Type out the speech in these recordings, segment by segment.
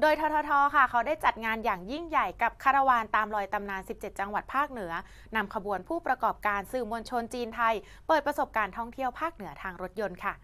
โดยทททค่ะเขาได้จัดงานอย่างยิ่งใหญ่กับคาราวานตามรอยตำนาน 17 จังหวัดภาคเหนือนำขบวนผู้ประกอบการสื่อมวลชนจีนไทย เปิดประสบการณ์ท่องเที่ยวภาคเหนือทางรถยนต์ค่ะ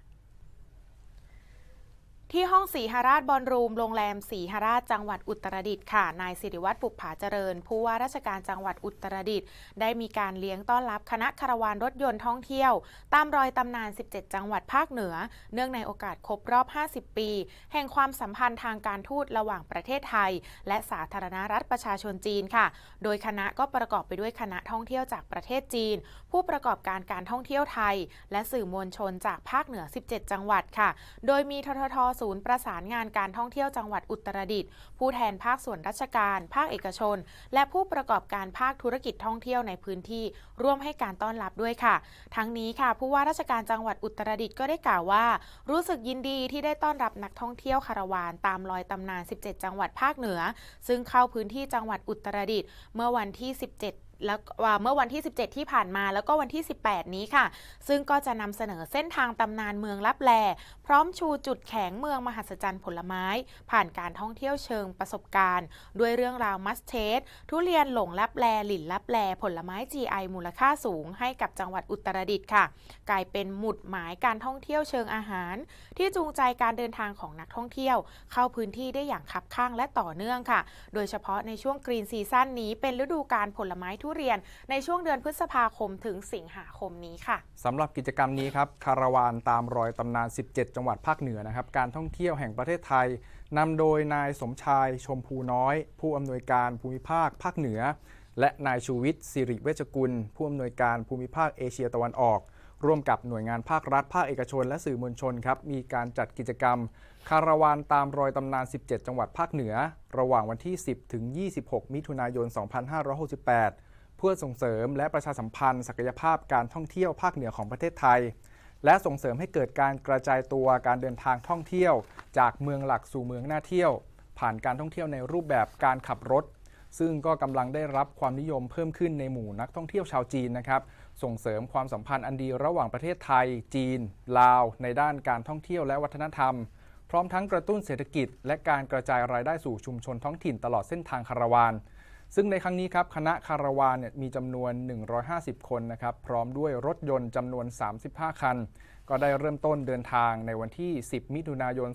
ที่ห้องสีหราชบอลรูมโรงแรมสีหราชจังหวัดอุตรดิตถ์ค่ะ นายสิริวัตรปุกผาเจริญ ผู้ว่าราชการจังหวัดอุตรดิตถ์ได้มีการเลี้ยงต้อนรับคณะคาราวานรถยนต์ท่องเที่ยว ตามรอยตำนาน 17 จังหวัดภาคเหนือ เนื่องในโอกาสครบรอบ 50 ปี แห่งความสัมพันธ์ทางการทูตระหว่างประเทศไทย และสาธารณรัฐประชาชนจีนค่ะ โดยคณะก็ประกอบไปด้วยคณะท่องเที่ยวจากประเทศจีน ผู้ประกอบการการท่องเที่ยวไทย และสื่อมวลชนจากภาคเหนือ 17 จังหวัดค่ะ โดยมีทททศูนย์ประสานงานการท่องเที่ยวจังหวัดอุตรดิตถ์ผู้แทนภาคส่วนราชการ ภาคเอกชน และผู้ประกอบการภาคธุรกิจท่องเที่ยวในพื้นที่ ร่วมให้การต้อนรับด้วยค่ะ ทั้งนี้ค่ะ ผู้ว่าราชการจังหวัดอุตรดิตถ์ก็ได้กล่าวว่า รู้สึกยินดีที่ได้ต้อนรับนักท่องเที่ยวคาราวานตามรอยตำนาน 17 จังหวัดภาคเหนือ ซึ่งเข้าพื้นที่จังหวัดอุตรดิตถ์เมื่อวันที่ 17 แล้วเมื่อวันที่ 17 ที่ผ่านมาแล้วก็วันที่ 18 นี้ค่ะ ซึ่งก็จะนำเสนอเส้นทางตำนานเมืองลับแล พร้อมชูจุดแข็งเมืองมหัศจรรย์ผลไม้ ผ่านการท่องเที่ยวเชิงประสบการณ์ ด้วยเรื่องราวมัสเทสทุเรียนหลงลับแลหลินลับแล ผลไม้ GI มูลค่าสูง ให้กับจังหวัดอุตรดิตถ์ค่ะ กลายเป็นหมุดหมายการท่องเที่ยวเชิงอาหาร ที่จูงใจการเดินทางของนักท่องเที่ยว เข้าพื้นที่ได้อย่างคับข้างและต่อเนื่องค่ะ โดยเฉพาะในช่วงกรีนซีซั่นนี้เป็นฤดูการผลไม้ทุเรียนในช่วงเดือนพฤษภาคมถึงสิงหาคมนี้ค่ะสำหรับกิจกรรมนี้ครับคาราวานตามรอยตำนาน 17 จังหวัดภาคเหนือนะครับการท่องเที่ยวแห่งประเทศไทยนำโดยนายสมชายชมพูน้อย ผู้อำนวยการภูมิภาคภาคเหนือ และนายชูวิทย์สิริเวชกุล ผู้อำนวยการภูมิภาคเอเชียตะวันออก ร่วมกับหน่วยงานภาครัฐ ภาคเอกชน และสื่อมวลชนครับมีการจัดกิจกรรม คาราวานตามรอยตำนาน 17 จังหวัดภาคเหนือ ระหว่างวันที่ 10 ถึง 26 มิถุนายน 2568 เพื่อส่งเสริมและประชาสัมพันธ์ศักยภาพการท่องเที่ยวภาคเหนือของประเทศไทย และส่งเสริมให้เกิดการกระจายตัวการเดินทางท่องเที่ยว จากเมืองหลักสู่เมืองน่าเที่ยว ผ่านการท่องเที่ยวในรูปแบบการขับรถ ซึ่งก็กำลังได้รับความนิยมเพิ่มขึ้นในหมู่นักท่องเที่ยวชาวจีนนะครับส่งเสริมความสัมพันธ์อันดีระหว่างประเทศไทย จีน ลาว ในด้านการท่องเที่ยวและวัฒนธรรม พร้อมทั้งกระตุ้นเศรษฐกิจ และการกระจายรายได้สู่ชุมชนท้องถิ่นตลอดเส้นทางคาราวาน ซึ่งในครั้งนี้ครับคณะคาราวานเนี่ยมีจำนวน 150 คนนะครับพร้อมด้วยรถยนต์จำนวน 35 คัน ก็ได้เริ่มต้นเดินทางในวันที่ 10 มิถุนายน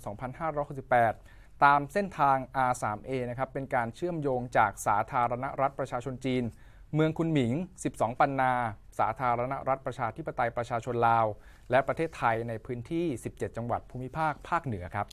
2568 ตามเส้นทาง R3A นะครับเป็นการเชื่อมโยงจากสาธารณรัฐประชาชนจีน เมืองคุนหมิง 12 ปันนา สาธารณรัฐประชาธิปไตยประชาชนลาว และประเทศไทยในพื้นที่ 17 จังหวัดภูมิภาคภาคเหนือครับ